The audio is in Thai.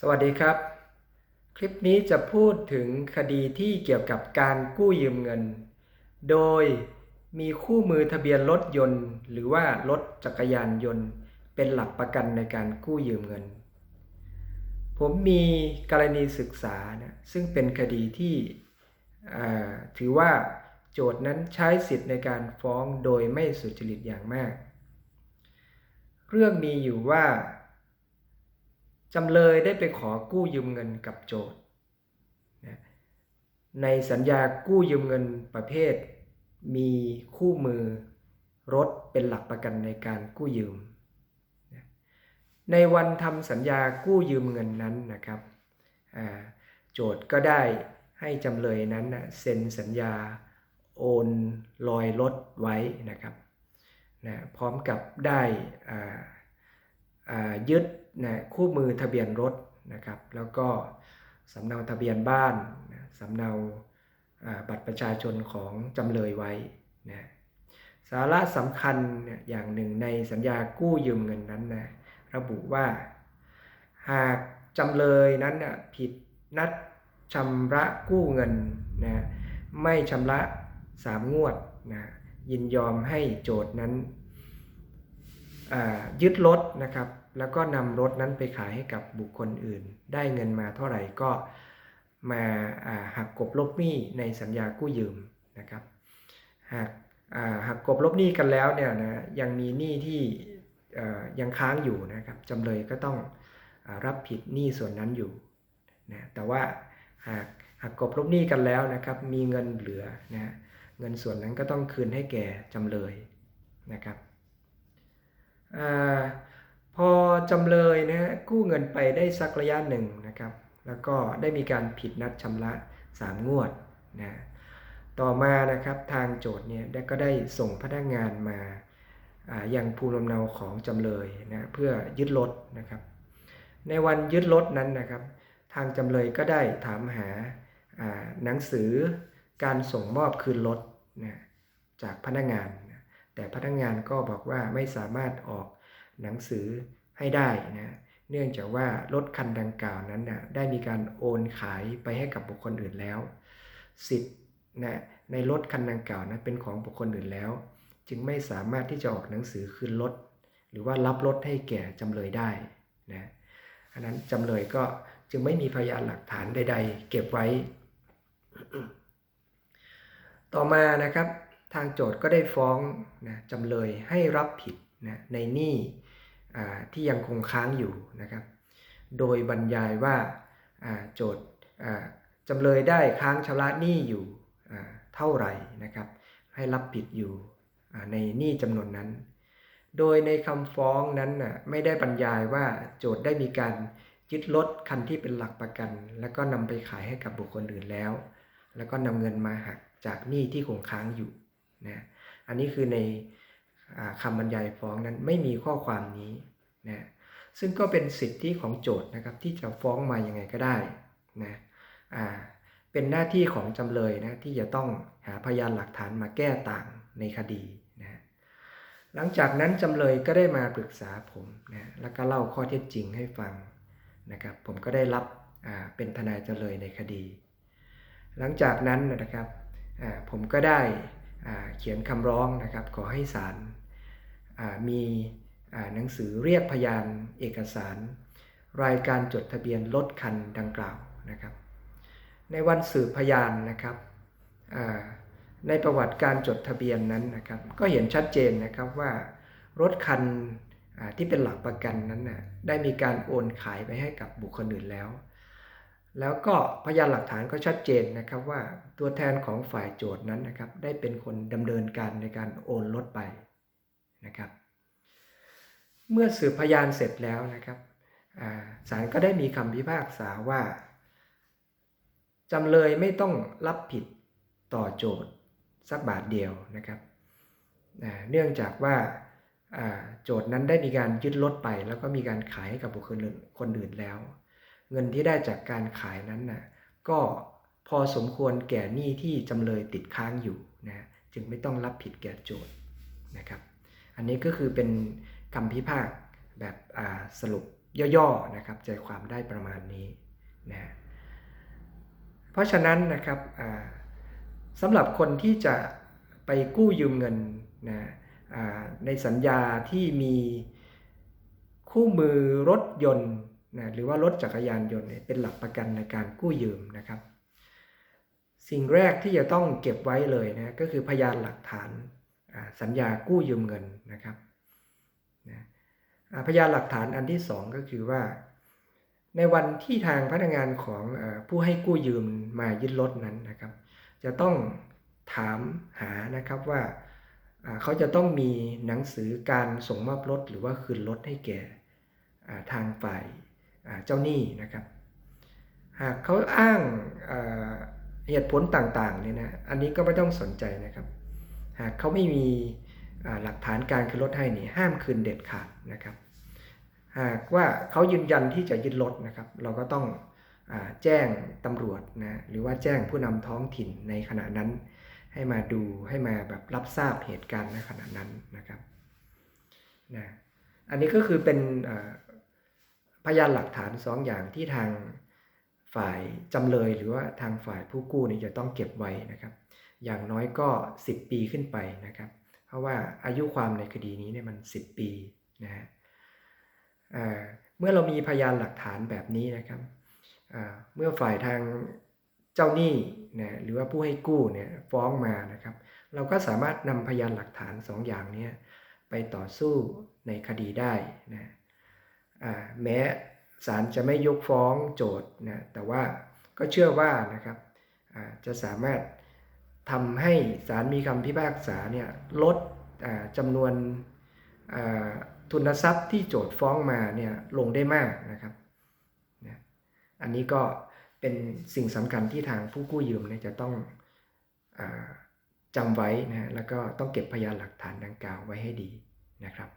สวัสดีครับ คลิปนี้จะพูดถึงคดีที่เกี่ยวกับการกู้ยืมเงิน โดยมีคู่มือทะเบียนรถยนต์ หรือว่ารถจักรยานยนต์ เป็นหลักประกันในการกู้ยืมเงิน ผมมีกรณีศึกษานะซึ่งเป็นคดีที่ถือว่าโจทย์นั้นใช้สิทธิ์ในการฟ้องโดยไม่สุจริตอย่างมาก เรื่องมีอยู่ว่า จำเลยได้ไปขอกู้ยืมเงินกับโจทย์ในสัญญากู้ยืมเงินประเภท มีคู่มือรถเป็นหลักประกันในการกู้ยืม ในวันทำสัญญากู้ยืมเงินนั้นนะครับโจทย์ก็ได้ให้จำเลยนั้นนะเซ็นสัญญาโอนลอยรถไว้นะครับนะพร้อมกับได้ยึด นะคู่มือทะเบียนรถนะครับ แล้วก็สำเนาทะเบียนบ้านนะสำเนาบัตรประชาชนของจำเลยไว้นะสาระสำคัญอย่างหนึ่งในสัญญากู้ยืมเงินนั้นนะระบุว่า หากจำเลยนั้นนะผิดนัดชำระกู้เงินนะไม่ชำระสามงวดนะยินยอมให้โจทย์นั้นยึดรถนะครับ แล้วก็นำรถนั้นไปขายให้กับบุคคลอื่น ได้เงินมาเท่าไหร่ก็มาหักกบลบหนี้ในสัญญากู้ยืมนะครับหากหักกบลบหนี้กันแล้วเนี่ยนะยังมีหนี้ที่ยังค้างอยู่นะครับจำเลยก็ต้องอรับผิดหนี้ส่วนนั้นอยู่นะแต่ว่าหากหักกบลบหนี้กันแล้วนะครับมีเงินเหลือนะเงินส่วนนั้นก็ต้องคืนให้แก่จำเลยนะครับ พอจำเลยนะฮะกู้เงินไปได้สักระยะหนึ่งนะครับ แล้วก็ได้มีการผิดนัดชำระ 3 งวดนะต่อมานะครับทางโจทย์เนี่ยก็ได้ส่งพนักงานมาอ่ายังภูมิลำเนาของจำเลยนะเพื่อยึดรถนะครับ ในวันยึดรถนั้นนะครับ ทางจำเลยก็ได้ถามหาหนังสือการส่งมอบคืนรถนะจากพนักงาน แต่พนักงานก็บอกว่าไม่สามารถออก หนังสือให้ได้นะเนื่องจากว่ารถคันดังกล่าวนั้นนะได้มีการโอนขายไปให้กับบุคคลอื่นแล้ว สิทธิ์นะในรถคันดังกล่าวนั้นเป็นของบุคคลอื่นแล้ว จึงไม่สามารถที่จะออกหนังสือคืนรถหรือว่ารับรถให้แก่จำเลยได้นะอันนั้นจำเลยก็จึงไม่มีพยานหลักฐานใด ๆ เก็บไว้ ต่อมานะครับทางโจทย์ก็ได้ฟ้องนะจำเลยให้รับผิด นะในหนี้ที่ยังคงค้างอยู่นะครับ โดยบรรยายว่าโจทย์จำเลยได้ค้างชำระหนี้อยู่เท่าไหร่นะครับ ให้รับผิดอยู่ในหนี้จำนวนนั้น โดยในคำฟ้องนั้นไม่ได้บรรยายว่าโจทย์ได้มีการยึดรถคันที่เป็นหลักประกัน แล้วก็นำไปขายให้กับบุคคลอื่นแล้ว แล้วก็นำเงินมาหักจากหนี้ที่คงค้างอยู่นะอันนี้คือใน คำบรรยายฟ้องนั้นไม่มีข้อความนี้นะซึ่งก็เป็นสิทธิของโจทย์นะครับที่จะฟ้องมายังไงก็ได้นะเป็นหน้าที่ของจำเลยนะที่จะต้องหาพยานหลักฐานมาแก้ต่างในคดีนะหลังจากนั้นจำเลยก็ได้มาปรึกษาผมนะแล้วก็เล่าข้อเท็จจริงให้ฟังนะครับผมก็ได้รับเป็นทนายจำเลยในคดี หลังจากนั้นนะครับผมก็ได้ เขียนคำร้องนะครับ ขอให้ศาลมีหนังสือเรียกพยานเอกสาร รายการจดทะเบียนรถคันดังกล่าวนะครับ ในวันสืบพยานนะครับในประวัติการจดทะเบียนนั้นนะครับ ก็เห็นชัดเจนนะครับว่ารถคันที่เป็นหลักประกันนั้นนะได้มีการโอนขายไปให้กับบุคคลอื่นแล้ว แล้วก็พยานหลักฐานก็ชัดเจนนะครับว่าตัวแทนของฝ่ายโจทย์นั้นนะครับได้เป็นคนดำเนินการในการโอนรถไปนะครับ เมื่อสืบพยานเสร็จแล้วนะครับศาลก็ได้มีคำพิพากษาว่าจำเลยไม่ต้องรับผิดต่อโจทย์สักบาทเดียวนะครับเนื่องจากว่าโจทย์นั้นได้มีการยึดรถไป แล้วก็มีการขายให้กับบุคคลคนอื่นแล้ว เงินที่ได้จากการขายนั้นนะก็พอสมควรแก่หนี้ที่จำเลยติดค้างอยู่นะจึงไม่ต้องรับผิดแก่โจทย์นะครับอันนี้ก็คือเป็นคำพิพากษาแบบสรุปย่อๆนะครับใจความได้ประมาณนี้นะเพราะฉะนั้นนะครับสำหรับคนที่จะไปกู้ยืมเงินนะในสัญญาที่มีคู่มือรถยนต์ นะหรือว่ารถจักรยานยนต์เนี่ยเป็นหลักประกันในการกู้ยืมนะครับ สิ่งแรกที่จะต้องเก็บไว้เลยนะก็คือพยานหลักฐานสัญญากู้ยืมเงินนะครับนะพยานหลักฐานอันที่สองก็คือว่า ในวันที่ทางพนักงานของผู้ให้กู้ยืมมายึดรถนั้นนะครับ จะต้องถามหานะครับว่าเขาจะต้องมีหนังสือการส่งมอบรถหรือว่าคืนรถให้แก่ทางฝ่าย เจ้าหนี้นะครับ หากเขาอ้างเหตุผลต่างๆเนี่ยนะอันนี้ก็ไม่ต้องสนใจนะครับ หากเขาไม่มีหลักฐานการคืนรถให้นี่ห้ามคืนเด็ดขาดนะครับ หากว่าเขายืนยันที่จะยึดรถนะครับ เราก็ต้องอแจ้งตำรวจนะหรือว่าแจ้งผู้นำท้องถิ่นในขณะนั้นให้มาดูให้มาแบบรับทราบเหตุการณ์ในขณะนั้นนะครับนะอันนี้ก็คือเป็น พยานหลักฐานสองอย่างที่ทางฝ่ายจำเลยหรือว่าทางฝ่ายผู้กู้นี่จะต้องเก็บไว้นะครับ อย่างน้อยก็ 10 ปีขึ้นไปนะครับ เพราะว่าอายุความในคดีนี้เนี่ยมัน 10 ปีนะฮะเมื่อเรามีพยานหลักฐานแบบนี้นะครับเมื่อฝ่ายทางเจ้าหนี้นะหรือว่าผู้ให้กู้เนี่ยฟ้องมานะครับ เราก็สามารถนำพยานหลักฐานสองอย่างนี้ไปต่อสู้ในคดีได้นะ แม้ศาลจะไม่ยกฟ้องโจทย์นะแต่ว่าก็เชื่อว่านะครับจะสามารถทำให้ศาลมีคำพิพากษาเนี่ยลดอ่าจำนวนทุนทรัพย์ที่โจทย์ฟ้องมาเนี่ยลงได้มากนะครับนะอันนี้ก็เป็นสิ่งสำคัญที่ทางผู้กู้ยืมเนี่ยจะต้องอจำไว้นะแล้วก็ต้องเก็บพยานหลักฐานดังกล่าวไว้ให้ดีนะครับ